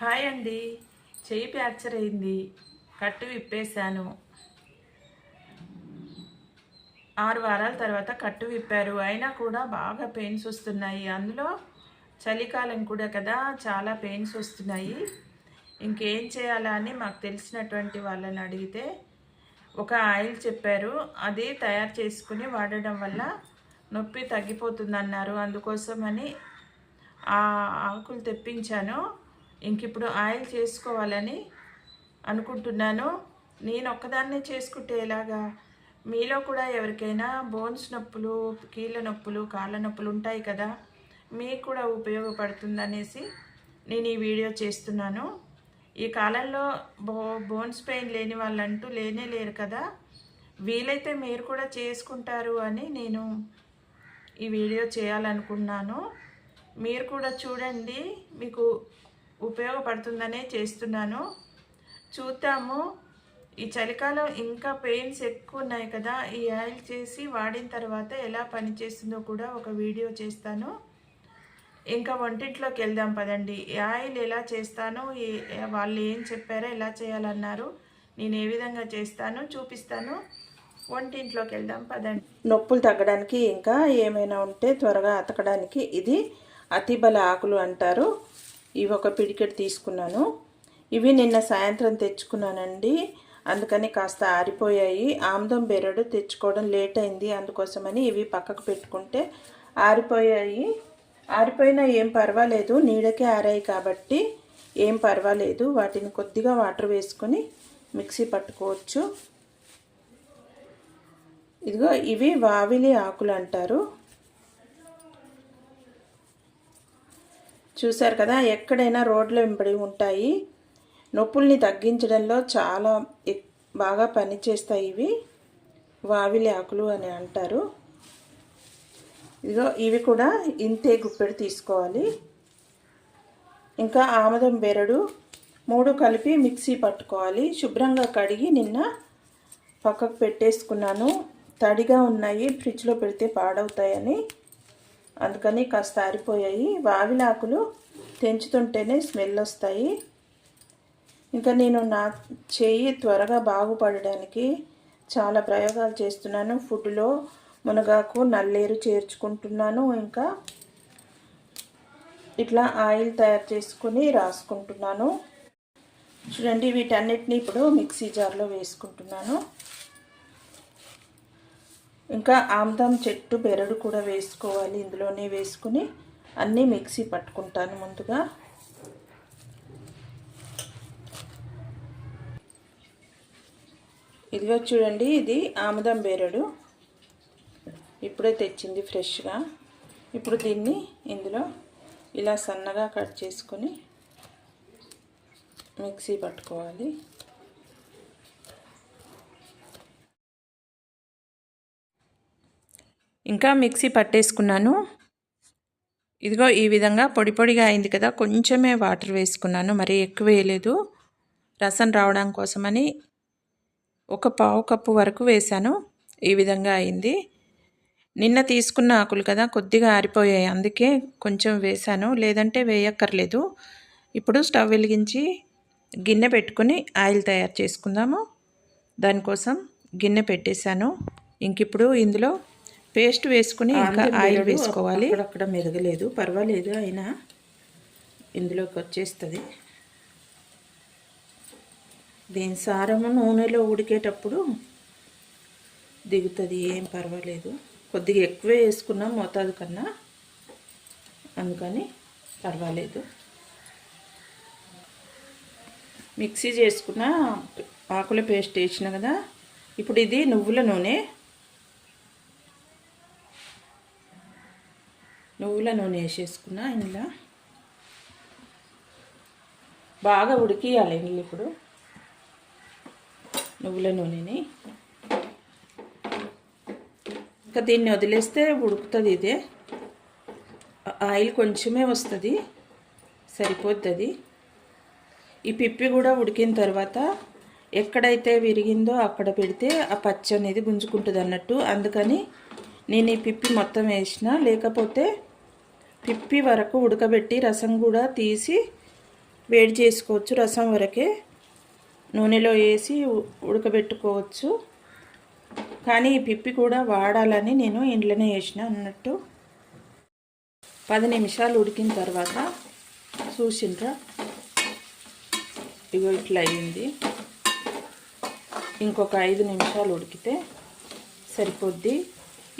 Hi అండి. చెయ్యి fracture అయింది. కట్టు విప్పేశాను. ఆరు వారాల తర్వాత కట్టు విప్పారు. అయినా కూడా బాగా పెయిన్స్ వస్తున్నాయి. అందులో చలికాలం కూడా కదా చాలా పెయిన్స్ వస్తున్నాయి. ఇంకేం చేయాలా అని మాకు తెలిసినటువంటి వాళ్ళని అడిగితే ఒక ఆయిల్ చెప్పారు. అది తయారు చేసుకుని వాడడం వల్ల నొప్పి తగ్గిపోతుందన్నారు. అందుకోసమని ఆ ఆకులు తెప్పించాను. ఇంక ఇప్పుడు ఆయిల్ చేసుకోవాలని అనుకుంటున్నాను. నేను ఒక్కదాన్నే చేసుకుంటే ఎలాగా? మీలో కూడా ఎవరికైనా బోన్స్ నొప్పులు కీళ్ళ నొప్పులు కాళ్ళ నొప్పులు ఉంటాయి కదా? మీకు కూడా ఉపయోగపడుతుందనేసి నేను ఈ వీడియో చేస్తున్నాను. ఈ కాలంలో బో బోన్స్ పెయిన్ లేని వాళ్ళంటూ లేనే లేరు కదా? వీలైతే మీరు కూడా చేసుకుంటారు అని నేను ఈ వీడియో చేయాలనుకున్నాను. మీరు కూడా చూడండి మీకు ఉపయోగపడుతుందనే చేస్తున్నాను. చూద్దాము. ఈ చలికాలం ఇంకా పెయిన్స్ ఎక్కువ ఉన్నాయి కదా ఈ ఆయిల్ చేసి వాడిన తర్వాత ఎలా పనిచేస్తుందో కూడా ఒక వీడియో చేస్తాను. ఇంకా వంటింట్లోకి వెళ్దాం పదండి. ఆయిల్ ఎలా చేస్తాను వాళ్ళు ఏం చెప్పారో ఎలా చేయాలన్నారు నేను ఏ విధంగా చేస్తాను చూపిస్తాను. వంటింట్లోకి వెళ్దాం పదండి. నొప్పులు తగ్గడానికి ఇంకా ఏమైనా ఉంటే త్వరగా అతకడానికి ఇది అతిబల ఆకులు అంటారు. ఇవి ఒక పిడికెట్ తీసుకున్నాను. ఇవి నిన్న సాయంత్రం తెచ్చుకున్నానండి. అందుకని కాస్త ఆరిపోయాయి. ఆముదం బెరడు తెచ్చుకోవడం లేట్ అయింది. అందుకోసమని ఇవి పక్కకు పెట్టుకుంటే ఆరిపోయాయి. ఆరిపోయినా ఏం పర్వాలేదు. నీడకే ఆరాయి కాబట్టి ఏం పర్వాలేదు. వాటిని కొద్దిగా వాటర్ వేసుకొని మిక్సీ పట్టుకోవచ్చు. ఇదిగో ఇవి వావిలి ఆకులు అంటారు. చూశారు కదా ఎక్కడైనా రోడ్ల వెంబడి ఉంటాయి. నొప్పుల్ని తగ్గించడంలో చాలా బాగా పనిచేస్తాయి ఇవి. వావిలి ఆకులు అని అంటారు. ఇదిగో ఇవి కూడా ఇంతే గుప్పెడు తీసుకోవాలి. ఇంకా ఆముదం బెరడు మూడు కలిపి మిక్సీ పట్టుకోవాలి. శుభ్రంగా కడిగి నిన్న పక్కకు పెట్టేసుకున్నాను. తడిగా ఉన్నాయి ఫ్రిడ్జ్లో పెడితే పాడవుతాయని. అందుకని కాస్త ఆరిపోయాయి. వావిలాకులు తెంచుతుంటేనే స్మెల్ వస్తాయి. ఇంకా నేను నా చేయి త్వరగా బాగుపడడానికి చాలా ప్రయోగాలు చేస్తున్నాను. ఫుడ్లో మునగాకు నల్లేరు చేర్చుకుంటున్నాను. ఇంకా ఇట్లా ఆయిల్ తయారు చేసుకుని రాసుకుంటున్నాను. చూడండి వీటన్నిటిని ఇప్పుడు మిక్సీ జార్లో వేసుకుంటున్నాను. ఇంకా ఆమ్దం చెట్టు బెరడు కూడా వేసుకోవాలి. ఇందులోనే వేసుకుని అన్నీ మిక్సీ పట్టుకుంటాను ముందుగా. ఇదిగో చూడండి ఇది ఆముదం బెరడు ఇప్పుడే తెచ్చింది ఫ్రెష్గా. ఇప్పుడు దీన్ని ఇందులో ఇలా సన్నగా కట్ చేసుకొని మిక్సీ పట్టుకోవాలి. ఇంకా మిక్సీ పట్టేసుకున్నాను. ఇదిగో ఈ విధంగా పొడి పొడిగా అయింది కదా కొంచెమే వాటర్ వేసుకున్నాను మరి ఎక్కువ వేయలేదు. రసం రావడం కోసమని ఒక పావు కప్పు వరకు వేశాను ఈ విధంగా అయింది. నిన్న తీసుకున్న ఆకులు కదా కొద్దిగా ఆరిపోయాయి అందుకే కొంచెం వేశాను. లేదంటే వేయక్కర్లేదు. ఇప్పుడు స్టవ్ వెలిగించి గిన్నె పెట్టుకుని ఆయిల్ తయారు చేసుకుందాము. దానికోసం గిన్నె పెట్టేశాను. ఇంక ఇప్పుడు ఇందులో పేస్ట్ వేసుకుని ఇంకా ఆయిల్ వేసుకోవాలి. అక్కడ మెరగలేదు. పర్వాలేదు అయినా ఇందులోకి వచ్చేస్తుంది. దీని సారము నూనెలో ఉడికేటప్పుడు దిగుతుంది. ఏం పర్వాలేదు. కొద్దిగా ఎక్కువ వేసుకున్నాం మోతాదు కన్నా అందుకని పర్వాలేదు. మిక్సీ చేసుకున్న ఆకుల పేస్ట్ వేసిన కదా ఇప్పుడు ఇది నువ్వుల నూనె. నువ్వుల నూనె వేసేసుకున్నా ఇందులో బాగా ఉడికియాలి ఇందులో ఇప్పుడు. నువ్వుల నూనెని. ఇంకా దీన్ని వదిలేస్తే ఉడుకుతుంది ఇదే. ఆయిల్ కొంచెమే వస్తుంది సరిపోతుంది ఈ పిప్పి కూడా ఉడికిన తర్వాత ఎక్కడైతే విరిగిందో అక్కడ పెడితే ఆ పచ్చ అనేది గుంజుకుంటుంది అన్నట్టు అందుకని నేను ఈ పిప్పి మొత్తం వేసిన లేకపోతే పిప్పి వరకు ఉడకబెట్టి రసం కూడా తీసి వేడి చేసుకోవచ్చు రసం వరకే. నూనెలో వేసి ఉడకబెట్టుకోవచ్చు. కానీ ఈ పిప్పి కూడా వాడాలని నేను ఇంట్లోనే వేసిన అన్నట్టు. పది నిమిషాలు ఉడికిన తర్వాత చూసిండ్రా? ఇగో ఇట్లా అయింది ఇంకొక ఐదు నిమిషాలు ఉడికితే సరిపోద్ది.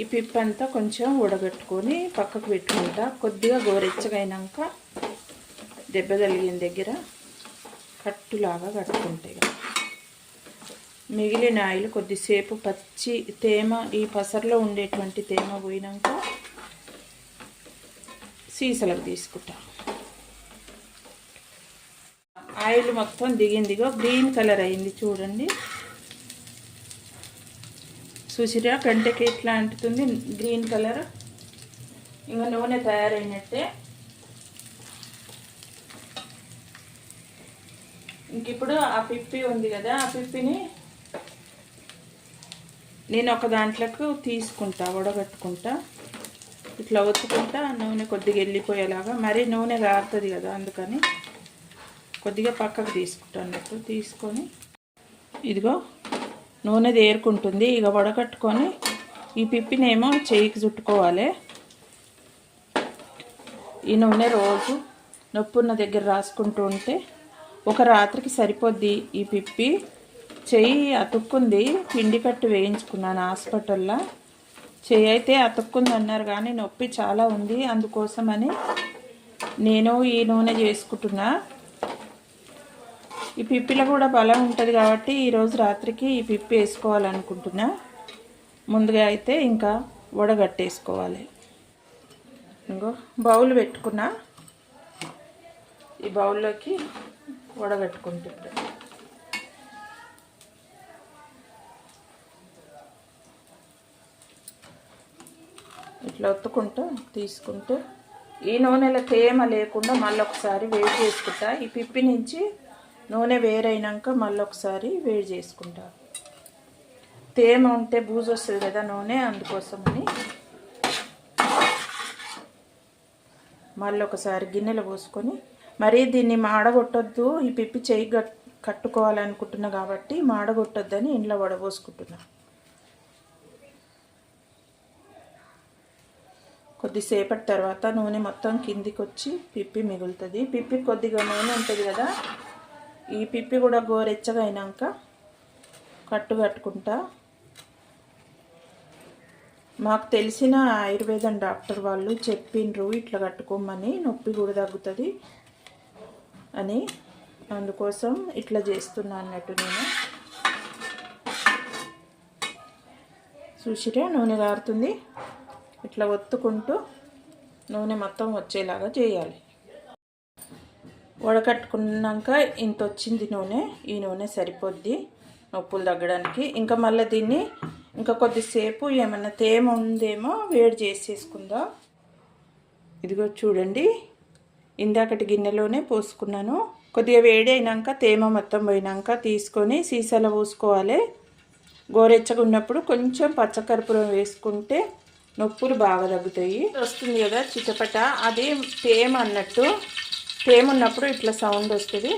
ఈ పిప్పి అంతా కొంచెం ఉడగట్టుకొని పక్కకు పెట్టుకుంటా. కొద్దిగా గోరెచ్చగైనాక దెబ్బ తగిలిన దగ్గర కట్టులాగా కట్టుకుంటాయి మిగిలిన ఆయిల్ కొద్దిసేపు పచ్చి తేమ ఈ పసర్లో ఉండేటువంటి తేమ పోయినాక సీసలకు తీసుకుంటా. ఆయిల్ మొత్తం దిగిందిగో గ్రీన్ కలర్ అయింది చూడండి. చూసిరా కంటకి ఎట్లా అంటుతుంది గ్రీన్ కలర్. ఇంకా నూనె తయారైనట్టే. ఇంక ఇప్పుడు ఆ పిప్పి ఉంది కదా ఆ పిప్పిని నేను ఒక దాంట్లోకి తీసుకుంటా వడగట్టుకుంటా. ఇట్లా ఒత్తుకుంటా నూనె కొద్దిగా వెళ్ళిపోయేలాగా. మరీ నూనె కారుతుంది కదా అందుకని కొద్దిగా పక్కకు తీసుకుంటా అన్నట్టు తీసుకొని. ఇదిగో. నూనె దేరుకుంటుంది ఇక వడగట్టుకొని ఈ పిప్పినేమో చేయికి చుట్టుకోవాలి. ఈ నూనె రోజు నొప్పి ఉన్న దగ్గర రాసుకుంటూ ఉంటే ఒక రాత్రికి సరిపోద్ది ఈ పిప్పి. చెయ్యి అతుక్కుంది. పిండి కట్టు వేయించుకున్నాను హాస్పిటల్లో. చెయ్యి అయితే అతుక్కుంది అన్నారు కానీ నొప్పి చాలా ఉంది అందుకోసమని నేను ఈ నూనె చేసుకుంటున్నా. ఈ పిప్పిలో కూడా బలం ఉంటుంది కాబట్టి ఈరోజు రాత్రికి ఈ పిప్పి వేసుకోవాలనుకుంటున్నా. ముందుగా అయితే ఇంకా వడగట్టేసుకోవాలి ఇంకో బౌల్ పెట్టుకున్నా. ఈ బౌల్లోకి వడగట్టుకుంటుంది ఇట్లా ఒత్తుకుంటూ తీసుకుంటూ. ఈ నూనెలో తేమ లేకుండా మళ్ళీ ఒకసారి వేడి చేసుకుంటా. ఈ పిప్పి నుంచి నూనె వేరైనాక మళ్ళీ ఒకసారి వేడి చేసుకుంటా. తేమ ఉంటే బూజు వస్తుంది కదా నూనె అందుకోసమని. మళ్ళీ ఒకసారి గిన్నెలో పోసుకొని మరీ దీన్ని మాడగొట్టొద్దు ఈ పిప్పి చేయి కట్టుకోవాలనుకుంటున్నా కాబట్టి మాడగొట్టొద్దని ఇంట్లో వడబోసుకుంటున్నా. కొద్దిసేపటి తర్వాత నూనె మొత్తం కిందికి వచ్చి పిప్పి మిగులుతుంది. పిప్పి కొద్దిగా నూనె ఉంటుంది కదా ఈ పిప్పి కూడా గోరెచ్చగా అయినాక కట్టు కట్టుకుంటా. మాకు తెలిసిన ఆయుర్వేదం డాక్టర్ వాళ్ళు చెప్పిండ్రు ఇట్లా కట్టుకోమని నొప్పి కూడా తగ్గుతుంది అని. అందుకోసం ఇట్లా చేస్తున్నా అన్నట్టు నేను. చూసిరే నూనె గారుతుంది ఇట్లా ఒత్తుకుంటూ నూనె మొత్తం వచ్చేలాగా చేయాలి. వడకట్టుకున్నాక ఇంత వచ్చింది నూనె. ఈ నూనె సరిపోద్ది నొప్పులు తగ్గడానికి. ఇంకా మళ్ళీ దీన్ని ఇంకా కొద్దిసేపు ఏమైనా తేమ ఉందేమో వేడి చేసేసుకుందాం. ఇదిగో చూడండి. ఇందాకటి గిన్నెలోనే పోసుకున్నాను. కొద్దిగా వేడి అయినాక తేమ మొత్తం పోయినాక తీసుకొని సీసాలో పోసుకోవాలి. గోరెచ్చగా ఉన్నప్పుడు కొంచెం పచ్చకర్పూరం వేసుకుంటే నొప్పులు బాగా తగ్గుతాయి. వస్తుంది కదా చిటపట. అది తేమ అన్నట్టు తేమ ఉన్నప్పుడు ఇట్లా సౌండ్ వస్తుంది.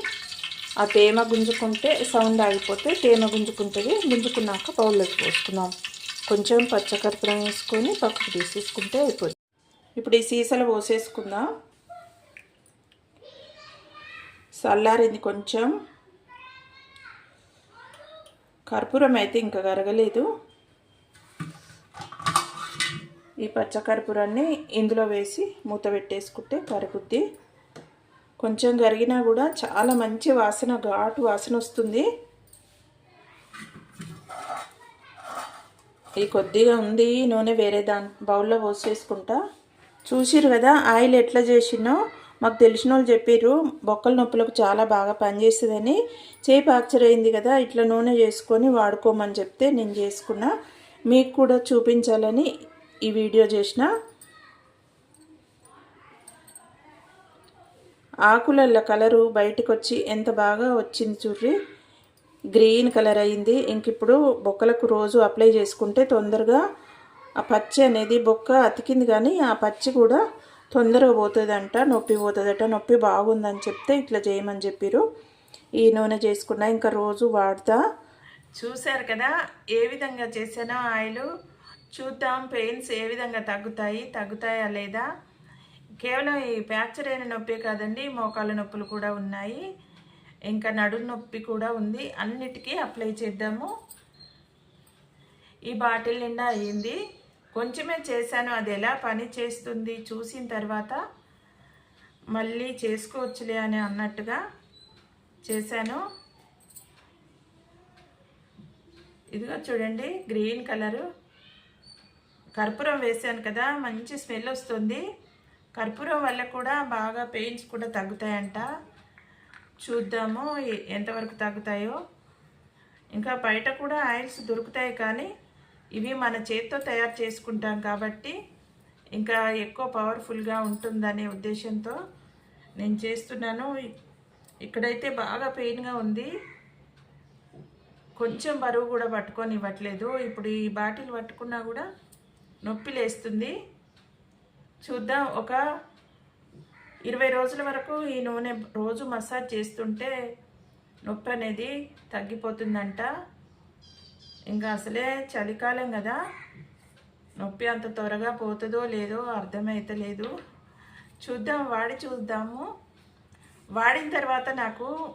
ఆ తేమ గుంజుకుంటే సౌండ్ ఆగిపోతే తేమ గుంజుకుంటుంది. గుంజుకున్నాక బౌల్లోకి పోసుకున్నాం కొంచెం పచ్చకర్పూరం వేసుకొని పక్కకు తీసేసుకుంటే అయిపోతుంది ఇప్పుడు ఈ సీసాలో పోసేసుకుందాం. చల్లారింది కొంచెం. కర్పూరం అయితే ఇంకా కరగలేదు. ఈ పచ్చకర్పూరాన్ని ఇందులో వేసి మూత పెట్టేసుకుంటే కరుగుద్ది. కొంచెం కరిగినా కూడా చాలా మంచి వాసన ఘాటు వాసన వస్తుంది. ఈ కొద్దిగా ఉంది నూనె వేరే దాని బౌల్లో పోసేసుకుంటా చూసిరు కదా ఆయిల్ ఎట్లా చేసినో. మాకు తెలిసిన వాళ్ళు చెప్పారు బొక్కల నొప్పులకు చాలా బాగా పనిచేస్తుందని. చేయి ఫ్రాక్చర్ అయింది కదా ఇట్లా నూనె చేసుకొని వాడుకోమని చెప్తే నేను చేసుకున్నా. మీకు కూడా చూపించాలని ఈ వీడియో చేసిన. ఆకులల్ల కలరు బయటకొచ్చి ఎంత బాగా వచ్చింది చూడ్రి? గ్రీన్ కలర్ అయింది. ఇంక ఇప్పుడు బొక్కలకు రోజు అప్లై చేసుకుంటే తొందరగా ఆ పచ్చి అనేది బొక్క అతికింది కానీ ఆ పచ్చి కూడా తొందరగా పోతుందంట నొప్పి పోతుందట నొప్పి బాగుందని చెప్తే ఇట్లా చేయమని చెప్పారు ఈ నూనె చేసుకున్నా ఇంకా రోజు వాడతా. చూశారు కదా ఏ విధంగా చేసానో ఆయిల్ చూద్దాం పెయిన్స్ ఏ విధంగా తగ్గుతాయి తగ్గుతాయా లేదా? కేవలం ఈ ఫ్రాక్చర్ అయిన నొప్పి కాదండి మోకాళ్ళ నొప్పులు కూడా ఉన్నాయి ఇంకా నడు నొప్పి కూడా ఉంది అన్నిటికీ అప్లై చేద్దాము. ఈ బాటిల్ నిండా అయ్యింది కొంచెమే చేశాను అది ఎలా పని చేస్తుంది చూసిన తర్వాత మళ్ళీ చేసుకోవచ్చులే అని అన్నట్టుగా చేశాను. ఇదిగో చూడండి గ్రీన్ కలరు. కర్పూరం వేసాను కదా మంచి స్మెల్ వస్తుంది. కర్పూరం వల్ల కూడా బాగా పెయిన్స్ కూడా తగ్గుతాయంట. చూద్దాము ఎంతవరకు తగ్గుతాయో. ఇంకా బయట కూడా ఆయిల్స్ దొరుకుతాయి కానీ ఇవి మన చేతితో తయారు చేసుకుంటాం కాబట్టి ఇంకా ఎక్కువ పవర్ఫుల్గా ఉంటుందనే ఉద్దేశంతో నేను చేస్తున్నాను. ఇక్కడైతే బాగా పెయిన్గా ఉంది. కొంచెం బరువు కూడా పట్టుకొని ఇవ్వట్లేదు. ఇప్పుడు ఈ బాటిల్ పట్టుకున్నా కూడా నొప్పి లేస్తుంది. చూద్దాం. ఒక ఇరవై రోజుల వరకు ఈ నూనె రోజు మసాజ్ చేస్తుంటే నొప్పి అనేది తగ్గిపోతుందంట. ఇంకా అసలే చలికాలం కదా. నొప్పి అంత త్వరగా పోతుందో లేదో అర్థమైతలేదు. చూద్దాం వాడి చూద్దాము. వాడిన తర్వాత నాకు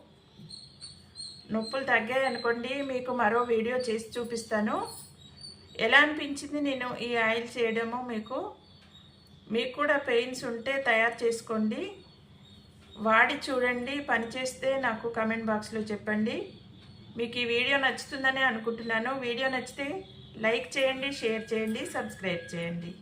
నొప్పులు తగ్గాయి అనుకోండి మీకు మరో వీడియో చేసి చూపిస్తాను. ఎలా అనిపించింది నేను ఈ ఆయిల్ చేయడము మీకు? మీకు కూడా పెయిన్స్ ఉంటే తయారు చేసుకోండి. వాడి చూడండి పనిచేస్తే నాకు కమెంట్ బాక్స్లో చెప్పండి. మీకు ఈ వీడియో నచ్చుతుందని అనుకుంటున్నాను. వీడియో నచ్చితే లైక్ చేయండి షేర్ చేయండి సబ్స్క్రైబ్ చేయండి.